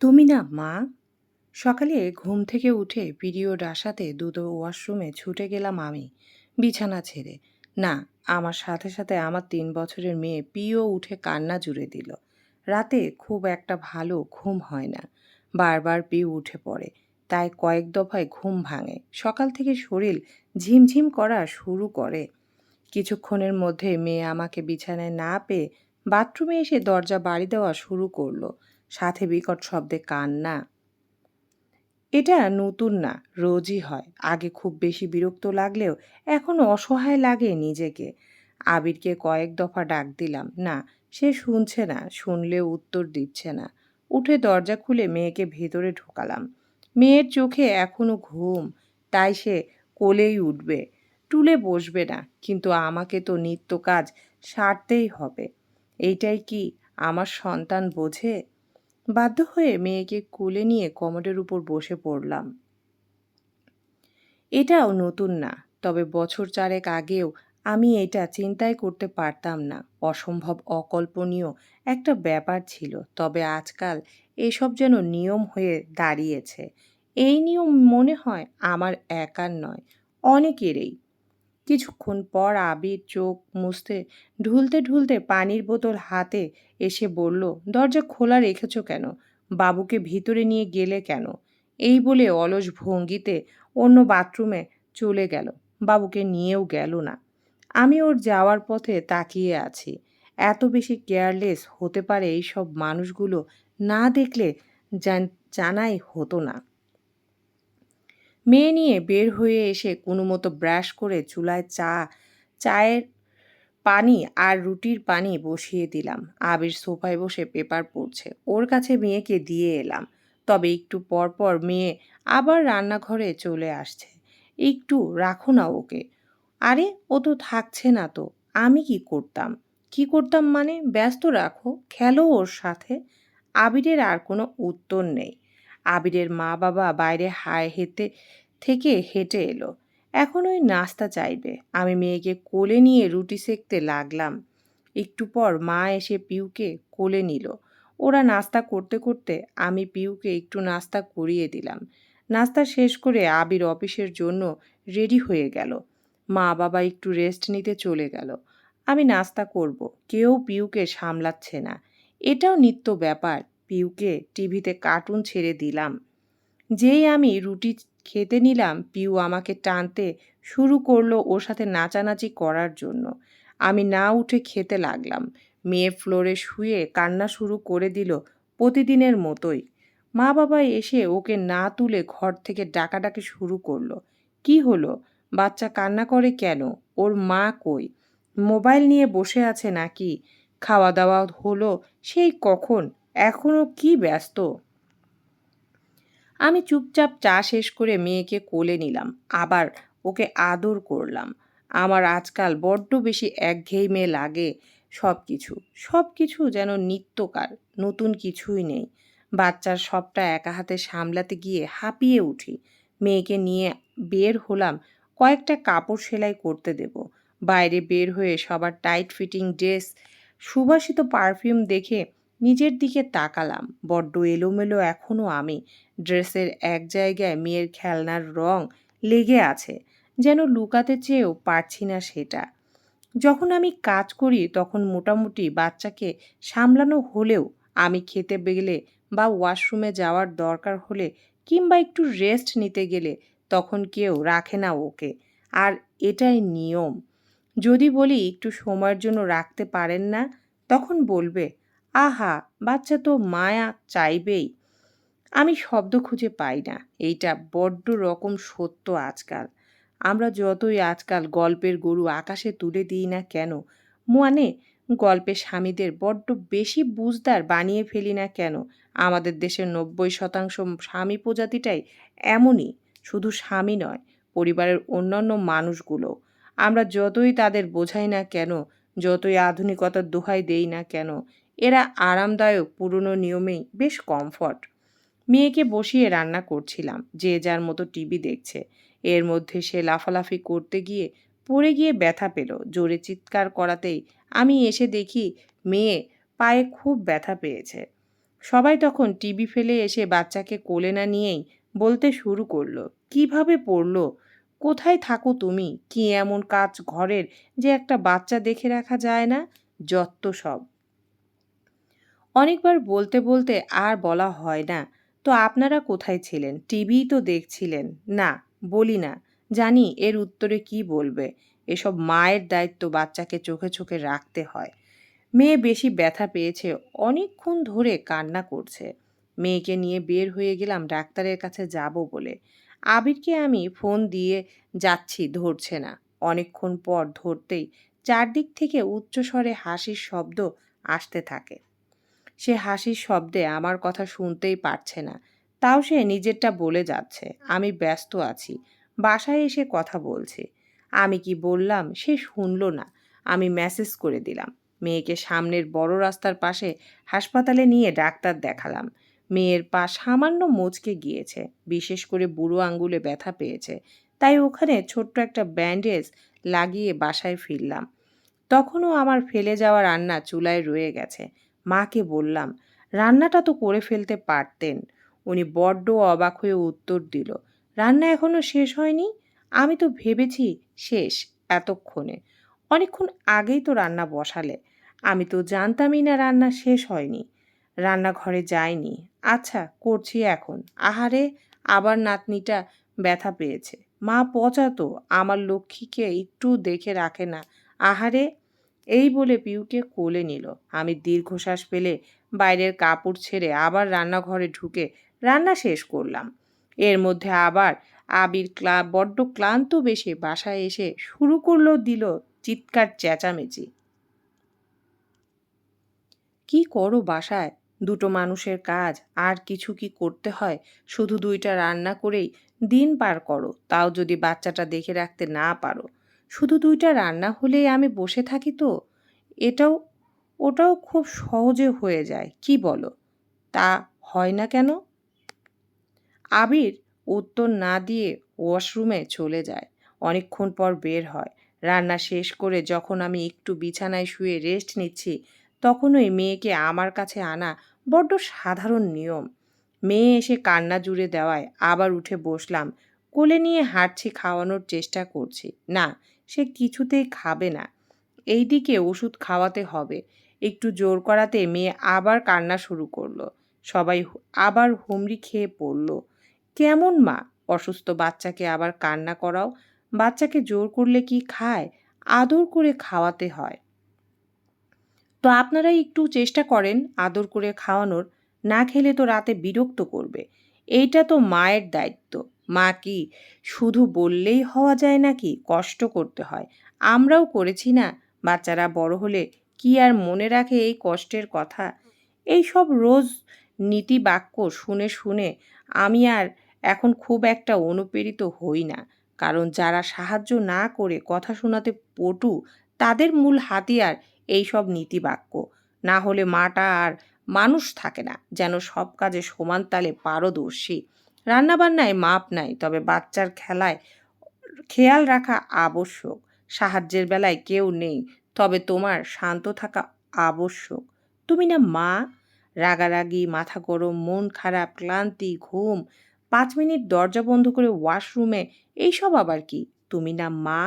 তুমি না, মা? সকালে ঘুম থেকে উঠে পিরিয়ড আসাতে দ্রুত ওয়াশরুমে ছুটে গেলাম আমি, বিছানা ছেড়ে। না, আমার সাথে সাথে আমার তিন বছরের মেয়ে পিও উঠে কান্না জুড়ে দিল। রাতে খুব একটা ভালো ঘুম হয় না। বারবার পিউ উঠে পড়ে, তাই কয়েক দফায় ঘুম ভাঙে। সকাল থেকে শরীর ঝিমঝিম করা শুরু করে। কিছুক্ষণের মধ্যে মেয়ে আমাকে বিছানায় না পেয়ে বাথরুমে এসে দরজা বাড়ি দেওয়া শুরু করল। সাথে বিকট শব্দে কান্না। এটা নতুন না, রোজই হয়। আগে খুব বেশি বিরক্ত লাগলেও এখন অসহায় লাগে নিজেকে। আবিরকে কয়েক দফা ডাক দিলাম, না, সে শুনছে না, শুনলেও উত্তর দিচ্ছে না। উঠে দরজা খুলে মেয়েকে ভেতরে ঢোকালাম। মেয়ের চোখে এখনও ঘুম, তাই সে কোলেই উঠবে, টুলে বসবে না, কিন্তু আমাকে তো নিত্য কাজ সারতেই হবে। এইটাই কি আমার সন্তান বোঝে? বাধ্য হয়ে মেয়েকে কোলে নিয়ে কমোডের উপর বসে পড়লাম। এটাও নতুন না, তবে বছর চারেক আগেও আমি এটা চিন্তাই করতে পারতাম না। অসম্ভব অকল্পনীয় একটা ব্যাপার ছিল, তবে আজকাল এসব যেন নিয়ম হয়ে দাঁড়িয়েছে। এই নিয়ম মনে হয় আমার একার নয়, অনেকেরই। কিছুক্ষণ পর আবির চোখ মুছতে, ঢুলতে ঢুলতে পানির বোতল হাতে এসে বলল, দরজা খোলা রেখেছ কেন? বাবুকে ভিতরে নিয়ে গেলে কেন? এই বলে অলস ভঙ্গিতে অন্য বাথরুমে চলে গেল। বাবুকে নিয়েও গেল না। আমি ওর যাওয়ার পথে তাকিয়ে আছি। এত বেশি কেয়ারলেস হতে পারে এই সব মানুষগুলো না দেখলে জানাই হতো না। মেয়ে নিয়ে বের হয়ে এসে কোনো মতো ব্রাশ করে চুলায় চা, চায়ের পানি আর রুটির পানি বসিয়ে দিলাম। আবির সোফায় বসে পেপার পড়ছে। ওর কাছে মেয়েকে দিয়ে এলাম। তবে একটু পর পর মেয়ে আবার রান্নাঘরে চলে আসছে। একটু রাখো না ওকে। আরে, ও তো থাকছে না তো। আমি কি করতাম? কি করতাম মানে? ব্যস্ত রাখো। খেলো ওর সাথে। আবিরের আর কোনো উত্তর নেই। আবিরের মা বাবা বাইরে হায় হেঁটে থেকে হেঁটে এলো। এখন ওই নাস্তা চাইবে। আমি মেয়েকে কোলে নিয়ে রুটি সেকতে লাগলাম। একটু পর মা এসে পিউকে কোলে নিল। ওরা নাস্তা করতে করতে আমি পিউকে একটু নাস্তা করিয়ে দিলাম। নাস্তা শেষ করে আবির অফিসের জন্য রেডি হয়ে গেল। মা বাবা একটু রেস্ট নিতে চলে গেল। আমি নাস্তা করব। কেউ পিউকে সামলাচ্ছে না। এটাও নিত্য ব্যাপার। পিউকে টিভিতে কার্টুন ছেড়ে দিলাম। যেই আমি রুটি খেতে নিলাম পিউ আমাকে টানতে শুরু করল ওর সাথে নাচানাচি করার জন্য। আমি না উঠে খেতে লাগলাম। মেয়ে ফ্লোরে শুয়ে কান্না শুরু করে দিল প্রতিদিনের মতোই। মা বাবা এসে ওকে না তুলে ঘর থেকে ডাকাডাকি শুরু করল। কি হলো? বাচ্চা কান্না করে কেন? ওর মা কই? মোবাইল নিয়ে বসে আছে নাকি? খাওয়া দাওয়া হলো সেই কখন? এখনও কি ব্যস্ত? আমি চুপচাপ চা শেষ করে মেয়েকে কোলে নিলাম, আবার ওকে আদর করলাম। আমার আজকাল বড্ড বেশি একঘেয়েমে লাগে সব কিছু সব কিছু যেন নিত্যকার, নতুন কিছুই নেই। বাচ্চার সবটা একা হাতে সামলাতে গিয়ে হাঁপিয়ে উঠি। মেয়েকে নিয়ে বের হলাম, কয়েকটা কাপড় সেলাই করতে দেব। বাইরে বের হয়ে সবার টাইট ফিটিং ড্রেস, সুবাসিত পারফিউম দেখে নিজের দিকে তাকালাম। বড্ড এলোমেলো এখনও আমি। ড্রেসের এক জায়গায় মেয়ের খেলনার রং লেগে আছে, যেন লুকাতে চেয়েও পারছি না সেটা। যখন আমি কাজ করি, তখন মোটামুটি বাচ্চাকে সামলানো হলেও আমি খেতে গেলে বা ওয়াশরুমে যাওয়ার দরকার হলে কিংবা একটু রেস্ট নিতে গেলে তখন কেউ রাখে না ওকে। আর এটাই নিয়ম। যদি বলি একটু সময়ের জন্য রাখতে পারেন না, তখন বলবে আহা, বাচ্চা তো মায়া চাইবেই। আমি শব্দ খুঁজে পাই না। এইটা বড্ড রকম সত্য আজকাল। আমরা যতই আজকাল গল্পের গরু আকাশে তুলে দিই না কেন? মানে গল্পের স্বামীদের বড্ড বেশি বুঝদার বানিয়ে ফেলি না কেন? আমাদের দেশের নব্বই শতাংশ স্বামী প্রজাতিটাই এমনই, শুধু স্বামী নয়, পরিবারের অন্যান্য মানুষগুলো। আমরা যতই তাদের বোঝাই না কেন, যতই আধুনিকতার দোহাই দেই না কেন এরা আরামদায়ক পুরনো নিয়মেই বেশ কমফর্ট। মেয়েকে বসিয়ে রান্না করছিলাম, যে যার মতো টিভি দেখছে। এর মধ্যে সে লাফালাফি করতে গিয়ে পড়ে গিয়ে ব্যথা পেল। জোরে চিৎকার করাতেই আমি এসে দেখি মেয়ে পায়ে খুব ব্যথা পেয়েছে। সবাই তখন টিভি ফেলে এসে বাচ্চাকে কোলে না নিয়েই বলতে শুরু করল, কীভাবে পড়ল? কোথায় থাকো তুমি? কি এমন কাজ ঘরের যে একটা বাচ্চা দেখে রাখা যায় না? যত্ত সব। অনেকবার বলতে বলতে আর বলা হয় না। তো আপনারা কোথায় ছিলেন? টিভিই তো দেখছিলেন। না, বলি না। জানি এর উত্তরে কি বলবে। এসব মায়ের দায়িত্ব বাচ্চাকে চোখে চোখে রাখতে হয়। মেয়ে বেশি ব্যথা পেয়েছে, অনেকক্ষণ ধরে কান্না করছে। মেয়েকে নিয়ে বের হয়ে গেলাম ডাক্তারের কাছে যাব বলে। আবিরকে আমি ফোন দিয়ে যাচ্ছি, ধরছে না। অনেকক্ষণ পর ধরতেই চারদিক থেকে উচ্চস্বরে হাসির শব্দ আসতে থাকে। সে হাসির শব্দে আমার কথা শুনতেই পারছে না। তাও সে নিজেরটা বলে যাচ্ছে। আমি ব্যস্ত আছি। বাসায় এসে কথা বলছে। আমি কি বললাম সে শুনল না। আমি মেসেজ করে দিলাম। মেয়েকে সামনের বড় রাস্তার পাশে হাসপাতালে নিয়ে ডাক্তার দেখালাম। মেয়ের পা সামান্য মোচকে গিয়েছে। বিশেষ করে বুড়ো আঙ্গুলে ব্যথা পেয়েছে। তাই ওখানে ছোট্ট একটা ব্যান্ডেজ লাগিয়ে বাসায় ফিরলাম। তখনও আমার ফেলে যাওয়া রান্না চুলায় রয়ে গেছে। মাকে বললাম, রান্নাটা তো করে ফেলতে পারতেন। উনি বড্ড অবাক হয়ে উত্তর দিল, রান্না এখনও শেষ হয়নি? আমি তো ভেবেছি শেষ এতক্ষণে। অনেকক্ষণ আগেই তো রান্না বসালে। আমি তো জানতামই না রান্না শেষ হয়নি। রান্নাঘরে যাইনি। আচ্ছা করছি এখন। আহারে, আবার নাতনিটা ব্যথা পেয়েছে। মা পচা তো, আমার লক্ষ্মীকে একটু দেখে রাখে না। আহারে এই বলে পিউকে কোলে নিল। আমি দীর্ঘশ্বাস পেলে বাইরের কাপড় ছেড়ে আবার রান্নাঘরে ঢুকে রান্না শেষ করলাম। এর মধ্যে আবার আবির ক্লা, বড্ড ক্লান্ত বেশে বাসায় এসে শুরু করল, দিল চিৎকার চেঁচামেচি। কি করো বাসায়? দুটো মানুষের কাজ, আর কিছু কি করতে হয়? শুধু দুইটা রান্না করেই দিন পার করো, তাও যদি বাচ্চাটা দেখে রাখতে না পারো। শুধু দুইটা রান্না হলেই আমি বসে থাকি তো, এটাও, ওটাও খুব সহজে হয়ে যায়, কি বলো? তা হয় না কেন? আবির উত্তর না দিয়ে ওয়াশরুমে চলে যায়। অনেকক্ষণ পর বের হয়। রান্না শেষ করে যখন আমি একটু বিছানায় শুয়ে রেস্ট নিচ্ছি তখনই মেয়েকে আমার কাছে আনা বড্ড সাধারণ নিয়ম। মেয়ে এসে কান্না জুড়ে দেওয়ায় আবার উঠে বসলাম। কোলে নিয়ে হাঁটছি, খাওয়ানোর চেষ্টা করছি। না সে কিছুতেই খাবে না। এই দিকে ওষুধ খাওয়াতে হবে। একটু জোর করাতে মেয়ে আবার কান্না শুরু করল। সবাই আবার হুমড়ি খেয়ে পড়ল। কেমন মা? অসুস্থ বাচ্চাকে আবার কান্না করাও? বাচ্চাকে জোর করলে কি খায়? আদর করে খাওয়াতে হয়। তো আপনারা একটু চেষ্টা করেন আদর করে খাওয়ানোর। না খেলে তো রাতে বিরক্ত করবে। এইটা তো মায়ের দায়িত্ব। মা কি, শুধু বললেই হওয়া যায় নাকি কষ্ট করতে হয়? আমরাও করেছি না। বাচ্চারা বড় হলে কি আর মনে রাখে এই কষ্টের কথা? এই সব রোজ নীতি বাক্য শুনে শুনে আমি আর এখন খুব একটা অনুপ্রেরিত হই না। কারণ যারা সাহায্য না করে কথা শোনাতে পটু, তাদের মূল হাতিয়ার এই সব নীতিবাক্য। না হলে মাটা আর মানুষ থাকে না, যেন সব কাজে সমান তালে পারদর্শী। রান্নাবান্নায় মাপ নাই, তবে বাচ্চার খেলায় খেয়াল রাখা আবশ্যক। সাহায্যের বেলায় কেউ নেই, তবে তোমার শান্ত থাকা আবশ্যক। তুমি না মা? রাগারাগি, মাথা গরম, মন খারাপ, ক্লান্তি, ঘুম, পাঁচ মিনিট দরজা বন্ধ করে ওয়াশরুমে, এইসব আবার কি? তুমি না মা?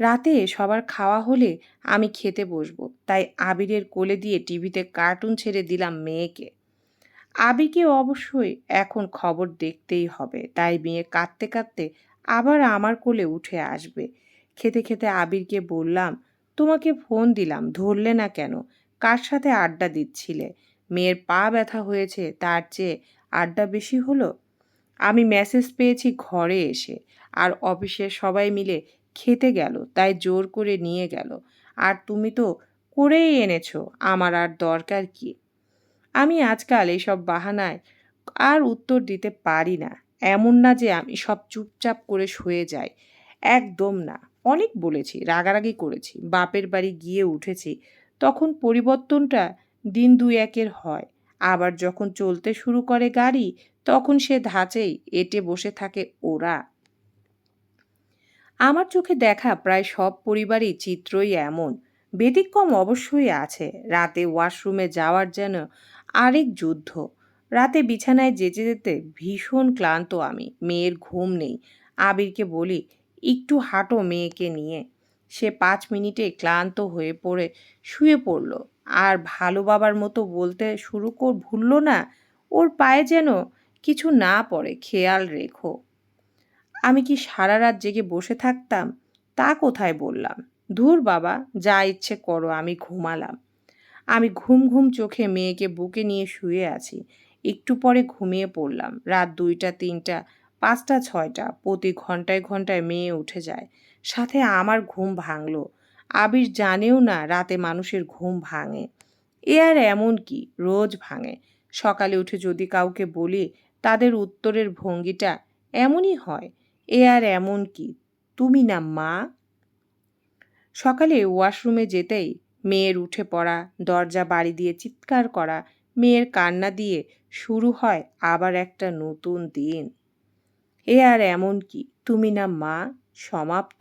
রাতে সবার খাওয়া হলে আমি খেতে বসবো, তাই আবিরের কোলে দিয়ে টিভিতে কার্টুন ছেড়ে দিলাম মেয়েকে। আবিকে অবশ্যই এখন খবর দেখতেই হবে। তাই মেয়ে কাঁদতে কাঁদতে আবার আমার কোলে উঠে আসবে। খেতে খেতে আবিরকে বললাম, তোমাকে ফোন দিলাম, ধরলে না কেন? কার সাথে আড্ডা দিচ্ছিলে? মেয়ের পা ব্যথা হয়েছে, তার চেয়ে আড্ডা বেশি হলো? আমি মেসেজ পেয়েছি ঘরে এসে, আর অফিসে সবাই মিলে খেতে গেল, তাই জোর করে নিয়ে গেল। আর তুমি তো করেই এনেছো, আমার আর দরকার কি? আমি আজকাল এইসব বাহানায় আর উত্তর দিতে পারি না। এমন না যে আমি সব চুপচাপ করে শুয়ে যাই। একদম না। অনেক বলেছি, রাগারাগি করেছি, বাপের বাড়ি গিয়ে উঠেছি, তখন পরিবর্তনটা দিন দুই একের হয়। আবার যখন চলতে শুরু করে গাড়ি, তখন সে ধাঁচেই এটে বসে থাকে ওরা। আমার চোখে দেখা প্রায় সব পরিবারই চিত্রই এমন। ব্যতিক্রম অবশ্যই আছে। রাতে ওয়াশরুমে যাওয়ার যেন আরেক যুদ্ধ। রাতে বিছানায় যেতে যেতে ভীষণ ক্লান্ত আমি। মেয়ের ঘুম নেই। আবিরকে বলি, একটু হাঁটো মেয়েকে নিয়ে। সে পাঁচ মিনিটে ক্লান্ত হয়ে পড়ে শুয়ে পড়ল। আর ভালো বাবার মতো বলতে শুরু কর, ভুলল না? ওর পায়ে যেন কিছু না পড়ে, খেয়াল রেখো। আমি কি সারা রাত জেগে বসে থাকতাম? তা কোথায় বললাম? ধুর বাবা, যা ইচ্ছে করো, আমি ঘুমালাম। আমি ঘুম ঘুম চোখে মেয়েকে বুকে নিয়ে শুয়ে আছি। একটু পরে ঘুমিয়ে পড়লাম। রাত দুইটা, তিনটা, পাঁচটা, ছয়টা, প্রতি ঘন্টায় ঘন্টায় মেয়ে উঠে যায়। সাথে আমার ঘুম ভাঙলো। আবির জানেও না রাতে মানুষের ঘুম ভাঙে। এ আর এমন কি? রোজ ভাঙে। সকালে উঠে যদি কাউকে বলি, তাদের উত্তরের ভঙ্গিটা এমনই হয়। এ আর এমন কি? তুমি না মা? সকালে ওয়াশরুমে যেতেই মেয়ের উঠে পড়া, দরজা বাড়ি দিয়ে চিৎকার করা, মেয়ের কান্না দিয়ে শুরু হয় আবার একটা নতুন দিন। এ আর এমন কি? তুমি না মা, সমাপ্ত।